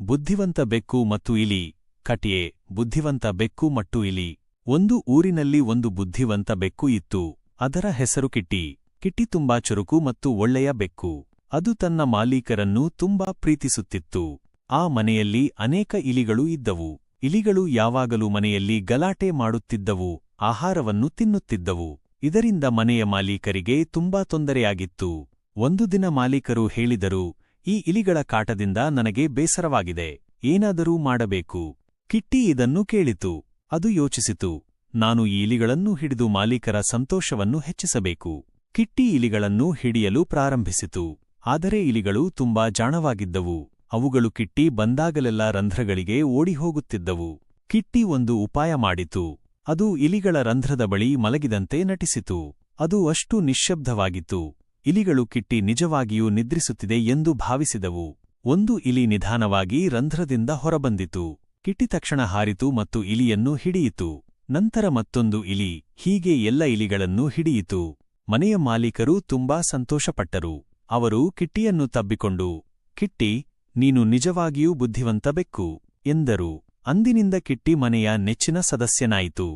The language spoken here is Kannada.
ಬುದ್ಧಿವಂತ ಬೆಕ್ಕು ಮತ್ತು ಇಲಿ, ಕಟಿಯೆ, ಬುದ್ಧಿವಂತ ಬೆಕ್ಕು ಮತ್ತು ಇಲಿ. ಒಂದು ಊರಿನಲ್ಲಿ ಒಂದು ಬುದ್ಧಿವಂತ ಬೆಕ್ಕು ಇತ್ತು, ಅದರ ಹೆಸರು ಕಿಟ್ಟಿ. ಕಿಟ್ಟಿ ತುಂಬಾ ಚುರುಕು ಮತ್ತು ಒಳ್ಳೆಯ ಬೆಕ್ಕು. ಅದು ತನ್ನ ಮಾಲೀಕರನ್ನು ತುಂಬಾ ಪ್ರೀತಿಸುತ್ತಿತ್ತು. ಆ ಮನೆಯಲ್ಲಿ ಅನೇಕ ಇಲಿಗಳು ಇದ್ದವು. ಇಲಿಗಳು ಯಾವಾಗಲೂ ಮನೆಯಲ್ಲಿ ಗಲಾಟೆ ಮಾಡುತ್ತಿದ್ದವು, ಆಹಾರವನ್ನು ತಿನ್ನುತ್ತಿದ್ದವು. ಇದರಿಂದ ಮನೆಯ ಮಾಲೀಕರಿಗೆ ತುಂಬಾ ತೊಂದರೆಯಾಗಿತ್ತು. ಒಂದು ದಿನ ಮಾಲೀಕರು ಹೇಳಿದರು ಈ ಇಲಿಗಳ ಕಾಟದಿಂದ ನನಗೆ ಬೇಸರವಾಗಿದೆ. ಏನಾದರೂ ಮಾಡಬೇಕು? ಕಿಟ್ಟಿ ಇದನ್ನು ಕೇಳಿತು. ಅದು ಯೋಚಿಸಿತು. ನಾನು ಈ ಇಲಿಗಳನ್ನು ಹಿಡಿದು ಮಾಲೀಕರ ಸಂತೋಷವನ್ನು ಹೆಚ್ಚಿಸಬೇಕು. ಕಿಟ್ಟಿ ಇಲಿಗಳನ್ನು ಹಿಡಿಯಲು ಪ್ರಾರಂಭಿಸಿತು. ಆದರೆ ಇಲಿಗಳು ತುಂಬಾ ಜಾಣವಾಗಿದ್ದವು. ಅವುಗಳು ಕಿಟ್ಟಿ ಬಂದಾಗಲೆಲ್ಲ ರಂಧ್ರಗಳಿಗೆ ಓಡಿಹೋಗುತ್ತಿದ್ದವು. ಕಿಟ್ಟಿ ಒಂದು ಉಪಾಯ ಮಾಡಿತು. ಅದು ಇಲಿಗಳ ರಂಧ್ರದ ಬಳಿ ಮಲಗಿದಂತೆ ನಟಿಸಿತು. ಅದು ಅಷ್ಟು ನಿಶ್ಶಬ್ದವಾಗಿತ್ತು. ಇಲಿಗಳು ಕಿಟ್ಟಿ ನಿಜವಾಗಿಯೂ ನಿದ್ರಿಸುತ್ತಿದೆ ಎಂದು ಭಾವಿಸಿದವು. ಒಂದು ಇಲಿ ನಿಧಾನವಾಗಿ ರಂಧ್ರದಿಂದ ಹೊರಬಂದಿತು. ಕಿಟ್ಟಿ ತಕ್ಷಣ ಹಾರಿತು ಮತ್ತು ಇಲಿಯನ್ನು ಹಿಡಿಯಿತು. ನಂತರ ಮತ್ತೊಂದು ಇಲಿ, ಹೀಗೆ ಎಲ್ಲ ಇಲಿಗಳನ್ನು ಹಿಡಿಯಿತು. ಮನೆಯ ಮಾಲೀಕರು ತುಂಬಾ ಸಂತೋಷಪಟ್ಟರು. ಅವರು ಕಿಟ್ಟಿಯನ್ನು ತಬ್ಬಿಕೊಂಡು, ಕಿಟ್ಟಿ, ನೀನು ನಿಜವಾಗಿಯೂ ಬುದ್ಧಿವಂತ ಬೆಕ್ಕು, ಎಂದರು. ಅಂದಿನಿಂದ ಕಿಟ್ಟಿ ಮನೆಯ ನೆಚ್ಚಿನ ಸದಸ್ಯನಾಯಿತು.